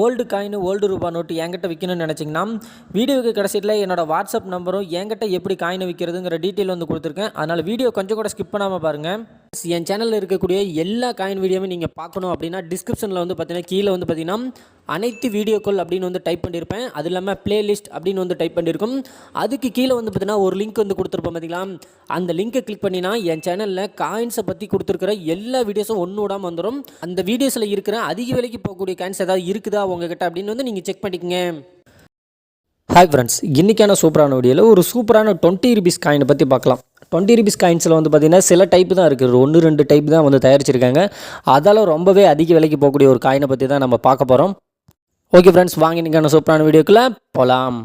Old coin old ரூபா note என்கிட்ட விற்கணும்னு நினச்சிங்கன்னா வீடியோக்கு கடைசியில் என்னோடய வாட்ஸ்அப் நம்பரும் என்கிட்ட எப்படி காயினை விற்கிறதுங்கிற டீட்டெயில் வந்து கொடுத்துருக்கேன். அதனால் வீடியோ கொஞ்சம் கூட ஸ்கிப் பண்ணாமல் பாருங்கள் என் சேனலில் இருக்கக்கூடிய எல்லா காயின் வீடியோவும் நீங்கள் பார்க்கணும் அப்படின்னா டிஸ்கிரிப்ஷனில் வந்து பார்த்தீங்கன்னா கீழே வந்து பார்த்தீங்கன்னா அனைத்து வீடியோக்கள் அப்படின்னு வந்து டைப் பண்ணியிருப்பேன் அது இல்லாமல் பிளேலிஸ்ட் அப்படின்னு வந்து டைப் பண்ணியிருக்கும் அதுக்கு கீழே வந்து பார்த்தீங்கன்னா ஒரு லிங்க் வந்து கொடுத்துருப்போம் பார்த்தீங்களா அந்த லிங்கை கிளிக் பண்ணினா என் சேனலில் காயின்ஸை பற்றி கொடுத்துருக்கிற எல்லா வீடியோஸும் ஒன்று விடாமல் வந்துடும் அந்த வீடியோஸில் இருக்கிற அதிக விலைக்கு போகக்கூடிய காயின்ஸ் ஏதாவது இருக்குதா உங்ககிட்ட அப்படின்னு வந்து நீங்கள் செக் பண்ணிக்கங்க. ஹாய் ஃப்ரெண்ட்ஸ் இன்றைக்கான சூப்பரான வீடியோவில் ஒரு சூப்பரான டுவெண்ட்டி ருபீஸ் காயினை பற்றி பார்க்கலாம். டுவெண்ட்டி ருபீஸ் காயின்ஸில் வந்து பார்த்திங்கன்னா சில டைப் தான் இருக்குது ஒன்று ரெண்டு டைப் தான் வந்து தயாரிச்சிருக்காங்க. அதால் ரொம்பவே அதிக விலைக்கு போகக்கூடிய ஒரு காயினை பற்றி தான் நம்ம பார்க்க போகிறோம் ஓகே ஃப்ரெண்ட்ஸ் வாங்க இன்றைக்கான சூப்பரான வீடியோக்குள்ளே போகலாம்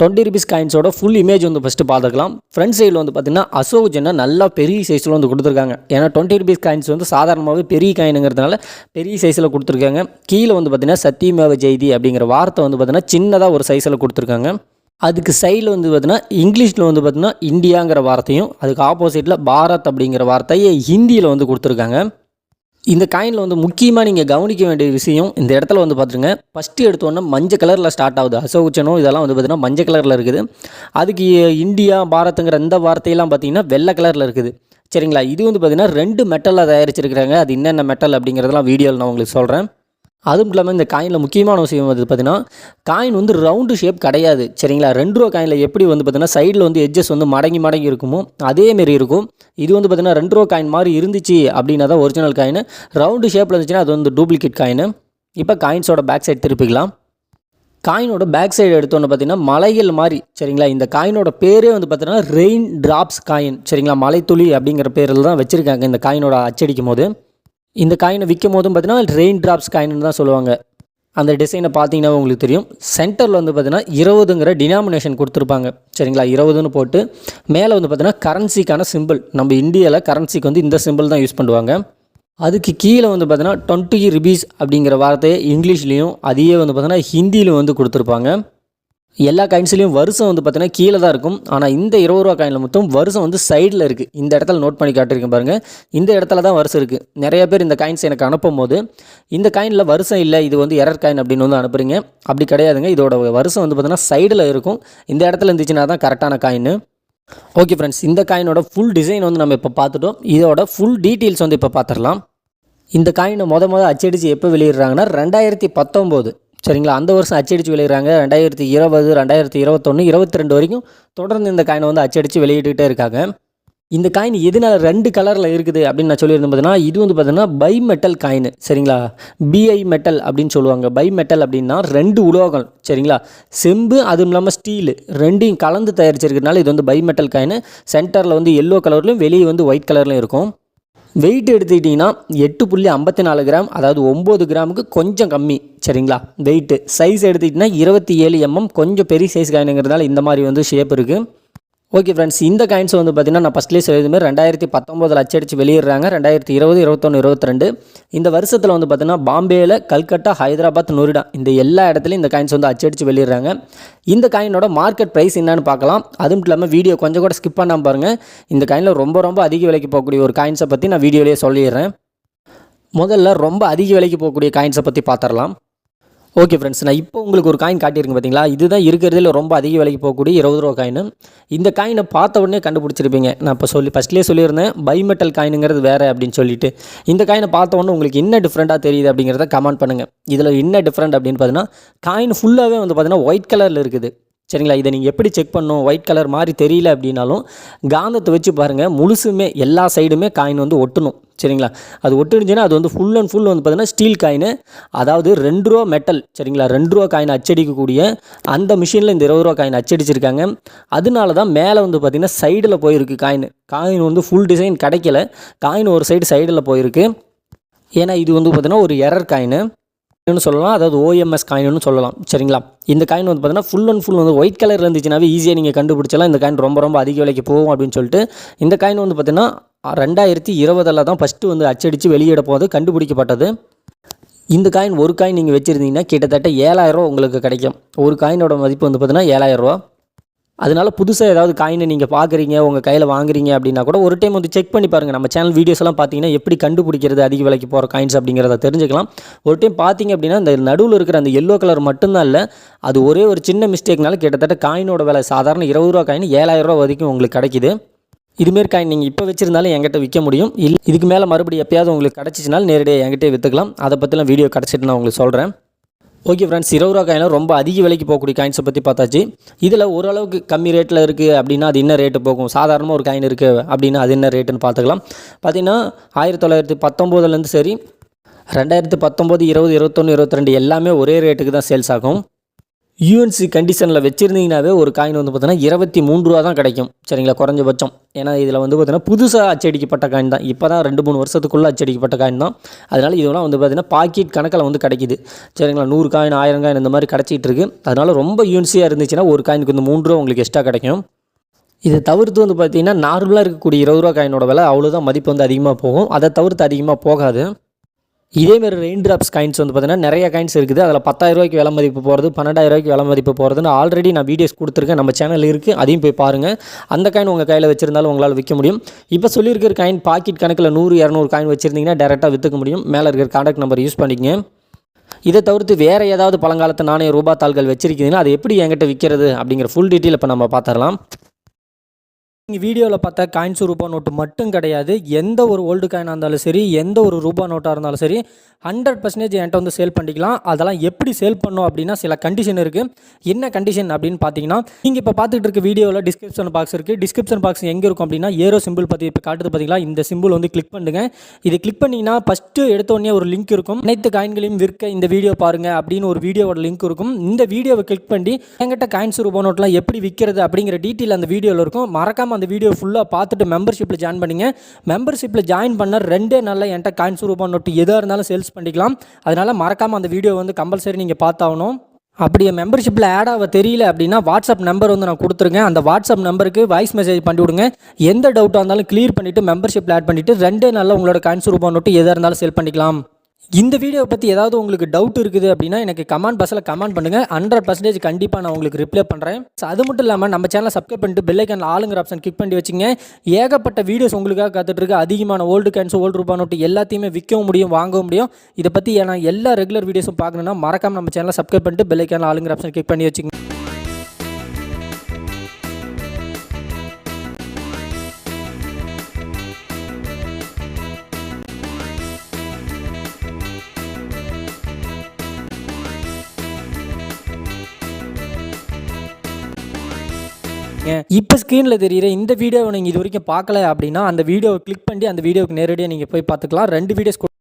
டுவெண்ட்டி ருபீஸ் காயின்ஸோட ஃபுல் இமேஜ் வந்து ஃபஸ்ட்டு பார்த்துக்கலாம் ஃப்ரண்ட் சைடில் வந்து பார்த்திங்கன்னா அசோக் ஜென்னா நல்லா பெரிய சைஸில் வந்து கொடுத்துருக்காங்க. ஏன்னா டுவெண்ட்டி ருபீஸ் காயின்ஸ் வந்து சாதாரணமாகவே பெரிய காயினுங்கிறதுனால பெரிய சைஸில் கொடுத்துருக்காங்க. கீழே வந்து பார்த்திங்கன்னா சத்தியமேவ ஜெய்தி அப்படிங்கிற வார்த்தை வந்து பார்த்திங்கன்னா சின்னதாக ஒரு சைஸில் கொடுத்துருக்காங்க. அதுக்கு சைடில் வந்து பார்த்திங்கன்னா இங்கிலீஷில் வந்து பார்த்திங்கன்னா இந்தியாங்கிற வார்த்தையும் அதுக்கு ஆப்போசிட்டில் பாரத் அப்படிங்கிற வார்த்தையை ஹிந்தியில் வந்து கொடுத்துருக்காங்க. இந்த காயினில் வந்து முக்கியமாக நீங்கள் கவனிக்க வேண்டிய விஷயம் இந்த இடத்துல வந்து பார்த்துருங்க. ஃபஸ்ட்டு எடுத்தோன்னே மஞ்சள் கலரில் ஸ்டார்ட் ஆகுது. அசோகுச்சனம் இதெல்லாம் வந்து பார்த்திங்கன்னா மஞ்சள் கலரில் இருக்குது. அதுக்கு இந்தியா பாரத்துங்கிற இந்த வார்த்தையெல்லாம் பார்த்தீங்கன்னா வெள்ளை கலரில் இருக்குது. சரிங்களா? இது வந்து பார்த்திங்கன்னா ரெண்டு மெட்டலில் தயாரிச்சிருக்கிறாங்க. அது என்னென்ன மெட்டல் அப்படிங்கிறதெல்லாம் வீடியோவில் நான் உங்களுக்கு சொல்கிறேன் அதுவும் இல்லாமல் இந்த காயினில் முக்கியமான விஷயம் வந்து பார்த்தீங்கன்னா காயின் வந்து ரவுண்டு ஷேப் கிடையாது. சரிங்களா? ரெண்டு ரூபா காயினில் எப்படி வந்து பார்த்திங்கன்னா சைடில் வந்து எட்ஜஸ் வந்து மடங்கி மடங்கி இருக்குமோ அதேமாரி இருக்கும். இது வந்து பார்த்திங்கன்னா ரெண்டு ரூபா காயின் மாதிரி இருந்துச்சு அப்படின்னா தான் ஒரிஜினல் காயின் ரவுண்டு ஷேப்பில் இருந்துச்சுன்னா அது வந்து டூப்ளிகேட் காயின் இப்போ காயின்ஸோட பேக் சைடு திருப்பிக்கலாம். காயினோட பேக் சைடு எடுத்தோன்னு பார்த்தீங்கன்னா மலைகள் மாதிரி சரிங்களா? இந்த காயினோட பேரே வந்து பார்த்தீங்கன்னா ரெயின் டிராப்ஸ் காயின் சரிங்களா? மலைத்துளி அப்படிங்கிற பேரில் தான் வச்சுருக்காங்க இந்த காயினோட அச்சடிக்கும் போது இந்த காயினை விற்கும் போதும் பார்த்தீங்கன்னா ரெயின் டிராப்ஸ் காயின்னு தான் சொல்லுவாங்க. அந்த டிசைனை பார்த்தீங்கன்னா உங்களுக்கு தெரியும். சென்டரில் வந்து பார்த்திங்கன்னா இருபதுங்கிற டினாமினேஷன் கொடுத்துருப்பாங்க. சரிங்களா? இருபதுன்னு போட்டு மேலே வந்து பார்த்திங்கன்னா கரன்சிக்கான சிம்பிள் நம்ம இந்தியாவில் கரன்சிக்கு வந்து இந்த சிம்பிள் தான் யூஸ் பண்ணுவாங்க. அதுக்கு கீழே வந்து பார்த்தீங்கன்னா டுவெண்ட்டி ருபீஸ் அப்படிங்கிற வார்த்தையை இங்கிலீஷ்லேயும் அதையே வந்து பார்த்திங்கன்னா ஹிந்தியிலும் வந்து கொடுத்துருப்பாங்க. எல்லா காயின்ஸ்லேயும் வருஷம் வந்து பார்த்தீங்கன்னா கீழே தான் இருக்கும். ஆனால் இந்த இருபது ரூபா காயினில் மொத்தம் வருஷம் வந்து சைடில் இருக்குது இந்த இடத்துல நோட் பண்ணி காட்டியிருக்கேன் பாருங்கள் இந்த இடத்துல தான் வருஷம் இருக்குது நிறைய பேர் இந்த காயின்ஸ் எனக்கு அனுப்பும் போது இந்த காயினில் வருஷம் இல்லை இது வந்து எரர் காயின் அப்படின்னு வந்து அனுப்புறீங்க. அப்படி கிடையாதுங்க. இதோட வருஷம் வந்து பார்த்தீங்கன்னா சைடில் இருக்கும். இந்த இடத்துல இருந்துச்சுன்னா தான் கரெக்டான காயின் ஓகே ஃப்ரெண்ட்ஸ் இந்த காயினோட ஃபுல் டிசைன் வந்து நம்ம இப்போ பார்த்துட்டோம். இதோட ஃபுல் டீட்டெயில்ஸ் வந்து இப்போ பார்த்துடலாம். இந்த காயினை மொத மொதல் அச்சடித்து எப்போ வெளியிடுறாங்கன்னா ரெண்டாயிரத்தி பத்தொம்போது. சரிங்களா? அந்த வருஷம் அச்சடித்து வெளியிடுறாங்க. ரெண்டாயிரத்தி இருபது ரெண்டாயிரத்தி இருபத்தொன்று இருபத்தி ரெண்டு வரைக்கும் தொடர்ந்து இந்த காயினை வந்து அச்சடித்து வெளியிட்டுக்கிட்டே இருக்காங்க. இந்த காயின் எதனால ரெண்டு கலரில் இருக்குது அப்படின்னு நான் சொல்லியிருந்தேன் பார்த்தீங்கன்னா இது வந்து பார்த்தீங்கன்னா பை மெட்டல் காயின் சரிங்களா? பிஐ மெட்டல் அப்படின்னு சொல்லுவாங்க. பை மெட்டல் அப்படின்னா ரெண்டு உலோகம் சரிங்களா? செம்பு அதுவும் இல்லாமல் ஸ்டீல் ரெண்டையும் கலந்து தயாரிச்சிருக்கிறதுனால இது வந்து பை மெட்டல் காயின். சென்டரில் வந்து எல்லோ கலர்லையும் வெளியே வந்து ஒயிட் கலர்லையும் இருக்கும். வெயிட் எடுத்துக்கிட்டிங்கன்னா எட்டு புள்ளி ஐம்பத்தி நாலு கிராம் அதாவது ஒம்பது கிராமுக்கு கொஞ்சம் கம்மி. சரிங்களா? வெயிட்டு சைஸ் எடுத்துக்கிட்டிங்கன்னா இருபத்தி ஏழு எம்எம் கொஞ்சம் பெரிய சைஸ் காயினுங்கிறதுனால இந்த மாதிரி வந்து ஷேப் இருக்குது ஓகே ஃப்ரெண்ட்ஸ் இந்த காயின்ஸ் வந்து பார்த்திங்கன்னா நான் ஃபஸ்ட்லேயே சொல்லியது ரெண்டாயிரத்தி பத்தொம்போதில் அச்சடிச்சு வெளியிடுறாங்க. ரெண்டாயிரத்தி இருபது இருபத்தொன்று இருபத்தி ரெண்டு இந்த வருஷத்தில் வந்து பார்த்திங்கன்னா பாம்பேயில் கல்கட்டா ஹைதராபாத் நொரிடா இந்த எல்லா இடத்துலையும் இந்த காயின்ஸ் வந்து அச்சடிச்சு வெளியிடுறாங்க. இந்த காயினோட மார்க்கெட் ப்ரைஸ் என்னன்னு பார்க்கலாம். அதுவும் இல்லாமல் வீடியோ கொஞ்சம் கூட ஸ்கிப் பண்ணாமல் பாருங்கள் இந்த காயினில் ரொம்ப ரொம்ப அதிக விலைக்கு போகக்கூடிய ஒரு காயின்ஸை பற்றி நான் வீடியோலேயே சொல்லிடுறேன். முதல்ல ரொம்ப அதிக விலைக்கு போகக்கூடிய காயின்ஸை பற்றி பார்த்துடலாம் ஓகே ஃப்ரெண்ட்ஸ் நான் இப்போ உங்களுக்கு ஒரு காயின் காட்டியிருக்கேன் பார்த்தீங்களா இதுதான் இருக்கிறதுல ரொம்ப அதிக விலைக்கு போகக்கூடிய இருபது ரூபா காயின் இந்த காயினை பார்த்த உடனே கண்டுபிடிச்சிருப்பீங்க. நான் இப்போ சொல்லி ஃபஸ்ட்லேயே சொல்லியிருந்தேன் பைமெட்டல் காயினுங்கிறது வேறு அப்படின்னு சொல்லிட்டு. இந்த காயினை பார்த்த உடனே உங்களுக்கு என்ன டிஃப்ரெண்ட்டாக தெரியுது அப்படிங்கிறத கமெண்ட் பண்ணுங்கள் இதில் என்ன டிஃப்ரெண்ட் அப்படின்னு பார்த்தீங்கன்னா காயின் ஃபுல்லாகவே வந்து பார்த்தீங்கன்னா ஒயிட் கலரில் இருக்குது. சரிங்களா? இதை நீங்கள் எப்படி செக் பண்ணணும்? ஒயிட் கலர் மாதிரி தெரியல அப்படின்னாலும் காந்தத்தை வச்சு பாருங்கள் முழுசுமே எல்லா சைடுமே காயின் வந்து ஒட்டணும். சரிங்களா? அது ஒட்டுனுச்சுன்னா அது வந்து ஃபுல் அண்ட் ஃபுல் வந்து பார்த்தீங்கன்னா ஸ்டீல் காயின் அதாவது ரெண்டு ரூபா மெட்டல் சரிங்களா? ரெண்டு ரூபா காயின் அச்சடிக்கக்கூடிய அந்த மிஷினில் இந்த இருபது ரூபா காயின் அச்சடிச்சிருக்காங்க. அதனால தான் மேலே வந்து பார்த்திங்கன்னா சைடில் போயிருக்கு காயின் காயின் வந்து ஃபுல் டிசைன் கிடைக்கல. காயின் ஒரு சைடு சைடில் போயிருக்கு. ஏன்னா இது வந்து பார்த்திங்கன்னா ஒரு எரர் காயின் காயின்னு சொல்லலாம் அதாவது ஓஎம்எஸ் காயின்னு சொல்லலாம். சரிங்களா? இந்த காயின் வந்து பார்த்தீங்கன்னா ஃபுல் அண்ட் ஃபுல் வந்து ஒயிட் கலர் இருந்துச்சுனாவே ஈஸியாக நீங்கள் கண்டுபிடிச்சலாம் இந்த காயின் ரொம்ப ரொம்ப அதிக விலைக்கு போகும் அப்படின்னு சொல்லிட்டு இந்த காயின் வந்து பார்த்தீங்கன்னா ரெண்டாயிரத்தி இருபதில் தான் ஃபஸ்ட்டு வந்து அச்சடித்து வெளியிட போது கண்டுபிடிக்கப்பட்டது. இந்த காயின் ஒரு காயின் நீங்கள் வச்சுருந்தீங்கன்னா கிட்டத்தட்ட ஏழாயிரரூவா உங்களுக்கு கிடைக்கும். ஒரு காயினோட மதிப்பு வந்து பார்த்தீங்கன்னா ஏழாயிரரூவா அதனால் புதுசாக ஏதாவது காயினை நீங்கள் பார்க்குறீங்க உங்கள் கையில் வாங்குறீங்க அப்படின்னா கூட ஒரு டைம் வந்து செக் பண்ணி பாருங்கள் நம்ம சேனல் வீடியோஸ் எல்லாம் பார்த்தீங்கன்னா எப்படி கண்டுபிடிக்கிறது அதிக விலைக்கு போகிற காயின்ஸ் அப்படிங்கிறத தெரிஞ்சுக்கலாம். ஒரு டைம் பார்த்தீங்க அப்படின்னா இந்த நடுவில் இருக்கிற அந்த எல்லோ கலர் மட்டும்தான் இல்லை அது ஒரே ஒரு சின்ன மிஸ்டேக்னால கிட்டத்தட்ட காயினோட விலை சாதாரண இருபது ரூபா காயின் ஏழாயிரம் ரூபா வரைக்கும் உங்களுக்கு கிடைக்குது. இதுமாரி காயின் நீங்கள் இப்போ வச்சிருந்தாலும் என்கிட்ட விற்க முடியும். இல்லை இதுக்கு மேலே மறுபடியும் எப்பயாவது உங்களுக்கு கிடச்சிச்சினாலும் நேரடியாக என்கிட்டே விற்றுக்கலாம் அதை பற்றிலாம் வீடியோ கிடச்சிட்டு நான் உங்களுக்கு சொல்கிறேன் ஓகே ஃப்ரெண்ட்ஸ் இருபது ரூபா காயினில் ரொம்ப அதிக விலைக்கு போகக்கூடிய காயின்ஸை பற்றி பார்த்தாச்சு. இதில் ஓரளவுக்கு கம்மி ரேட்டில் இருக்குது அப்படின்னா அது என்ன ரேட்டு போகும்? சாதாரணமாக ஒரு காயின் இருக்குது அப்படின்னா அது என்ன ரேட்டுன்னு பார்த்துக்கலாம். பார்த்தீங்கன்னா ஆயிரத்தி தொள்ளாயிரத்தி பத்தொம்போதுலேருந்து சரி ரெண்டாயிரத்து பத்தொம்போது இருபது இருபத்தொன்று இருபத்தி ரெண்டு எல்லாமே ஒரே ரேட்டுக்கு தான் சேல்ஸ் ஆகும். யூஎன்சி கண்டிஷனில் வச்சுருந்தீங்கனாவே ஒரு காயின் வந்து பார்த்தீங்கன்னா இருபத்தி மூணு ரூபா தான் கிடைக்கும். சரிங்களா? குறைஞ்சபட்சம். ஏன்னா இதில் வந்து பார்த்தீங்கன்னா புதுசாக அச்சடிக்கப்பட்ட காயின் தான். இப்போ தான் ரெண்டு மூணு வருஷத்துக்குள்ளே அச்சடிக்கப்பட்ட காயின் தான். அதனால் இதெல்லாம் வந்து பார்த்தீங்கன்னா பாக்கெட் கணக்கில் வந்து கிடைக்கிது. சரிங்களா? நூறு காயின் ஆயிரம் காயின் இந்த மாதிரி கிடச்சிட்டு இருக்குது அதனால் ரொம்ப யூஎன்சியாக இருந்துச்சுன்னா ஒரு காயினுக்கு வந்து மூணு ரூபா உங்களுக்கு எக்ஸ்ட்ரா கிடைக்கும். இதை தவிர்த்து வந்து பார்த்தீங்கன்னா நார்மலாக இருக்கக்கூடிய இருபது ரூபா காயினோட விலை அவ்வளோதான் மதிப்பு வந்து அதிகமாக போகும். அதை தவிர்த்து அதிகமாக போகாது. இதேமாரி ரெயின் ட்ராப்ஸ் காயின்ஸ் வந்து பார்த்தீங்கன்னா நிறைய காயின்ஸ் இருக்குது. அதில் பத்தாயிரரூவாய்க்கு விலை மதிப்பு போகிறது பன்னெண்டாயிரரூவாய்க்கு விலை மதிப்பு போகிறதுன்னு ஆல்ரெடி நான் வீடியோஸ் கொடுத்துருக்கேன். நம்ம சேனல் இருக்குது அதையும் போய் பாருங்கள் அந்த காயின் உங்கள் கையில் வச்சிருந்தாலும் உங்களால் விற்க முடியும். இப்போ சொல்லியிருக்கிற காயின் பாக்கெட் கணக்கில் நூறு இரநூறு காயின் வச்சிருந்தீங்கன்னா டேரெக்டாக விற்றுக்க முடியும். மேலே இருக்கிற காண்டாக்ட் நம்பர் யூஸ் பண்ணிக்கங்க. இதை தவிர்த்து வேறு ஏதாவது பழங்காலத்து நாணய ரூபா தாள்கள் வச்சிருக்கீங்கன்னா அது எப்படி என்கிட்ட விற்கிறது அப்படிங்கிற ஃபுல் டீட்டெயில் இப்போ நம்ம பார்த்துடலாம். நீங்கள் வீடியோவில் பார்த்தா காயின்ஸ் ரூபா நோட்டு மட்டும் கிடையாது. எந்த ஒரு ஓல்டு காயினாக இருந்தாலும் சரி எந்த ஒரு ரூபா நோட்டாக இருந்தாலும் சரி ஹண்ட்ரட் பர்சன்டேஜ் என்கிட்ட வந்து சேல் பண்ணிக்கலாம். அதெல்லாம் எப்படி சேல் பண்ணோம் அப்படின்னா சில கண்டிஷன் இருக்குது என்ன கண்டிஷன் அப்படின்னு பார்த்தீங்கன்னா நீங்கள் இப்போ பார்த்துட்டு இருக்க வீடியோவில் டிஸ்கிரிப்ஷன் பாக்ஸ் இருக்குது டிஸ்கிரிப்ஷன் பாக்ஸ் எங்கே இருக்கும் அப்படின்னா ஏரோ சிம்பிள் பற்றி இப்போ காட்டுது பார்த்தீங்களா இந்த சிம்பிள் வந்து கிளிக் பண்ணுங்க. இது கிளிக் பண்ணிங்கன்னா ஃபஸ்ட்டு எடுத்தோடனே ஒரு லிங்க் இருக்கும். அனைத்து காயின்களையும் விற்க இந்த வீடியோ பாருங்கள் அப்படின்னு ஒரு வீடியோவோட லிங்க் இருக்கும். இந்த வீடியோவை கிளிக் பண்ணி என்கிட்ட காயின்ஸ் ரூபா நோட்லாம் எப்படி விற்கிறது அப்படிங்கிற டீட்டெயில் அந்த வீடியோவில் இருக்கும். மறக்காமல் அந்த வீடியோ ஃபுல்லாக பார்த்துட்டு மெம்பர்ஷிப்பில் ஜாயின் பண்ணிங்க. மெம்பர்ஷிப்பில் ஜாயின் பண்ண ரெண்டே நாளில் என்கிட்ட காயின்ஸ் ரூபா நோட்டு எதாக இருந்தாலும் சேல்ஸ் பண்ணிக்கலாம். அதனால் மறக்காமல் அந்த வீடியோ வந்து கம்பல்சரி நீங்கள் பார்த்தாகணும். அப்படியே மெம்பர்ஷிப்பில் ஆட் ஆக தெரியல அப்படின்னா வாட்ஸ்அப் நம்பர் வந்து நான் கொடுத்துருக்கேன். அந்த வாட்ஸ்அப் நம்பருக்கு வாய்ஸ் மெசேஜ் பண்ணி விடுங்க. எந்த டவுட்டாக இருந்தாலும் கிளியர் பண்ணிவிட்டு மெம்பர்ஷிப்பில் ஆட் பண்ணிவிட்டு ரெண்டே நாளில் உங்களோட காயின்ஸ் ரூபா நோட்டு எதாக இருந்தாலும் சேல் பண்ணிக்கலாம். இந்த வீடியோ பற்றி ஏதாவது உங்களுக்கு டவுட் இருக்குது அப்படின்னா எனக்கு கமெண்ட் பாக்ஸில் கமெண்ட் பண்ணுங்கள் ஹண்ட்ரட் பர்சன்டேஜ் கண்டிப்பாக நான் உங்களுக்கு ரிப்ளை பண்ணுறேன் ஸோ அது மட்டும் இல்லாமல் நம்ம சேனலை சப்ஸ்கிரைப் பண்ணிட்டு பெல்லைக்கான ஆளுங்கிற ஆப்ஷன் கிளிக் பண்ணி வச்சுங்க. ஏகப்பட்ட வீடியோஸ் உங்களுக்காக காத்துட்டு அதிகமான ஓல்டு கேன்ஸ் ஓல்டு ரூபா நோட்டு எல்லாத்தையுமே விற்கவும் முடியும் வாங்கவும் முடியும். இதை பற்றி நான் எல்லா ரெகுலர் வீடியோஸும் பார்க்கணுன்னா மறக்காம நம்ம சேனலை சப்ஸ்கிரைப் பண்ணிட்டு பெல்லைக்கான ஆளுங்கிற ஆப்ஷன் கிளிக் பண்ணி வச்சுங்க. இப்போ ஸ்க்ரீனில் தெரியிற இந்த வீடியோவை நீங்கள் இது வரைக்கும் பார்க்கல அப்படின்னா அந்த வீடியோவை கிளிக் பண்ணி அந்த வீடியோவுக்கு நேரடியாக நீங்கள் போய் பார்த்துக்கலாம். ரெண்டு வீடியோஸ்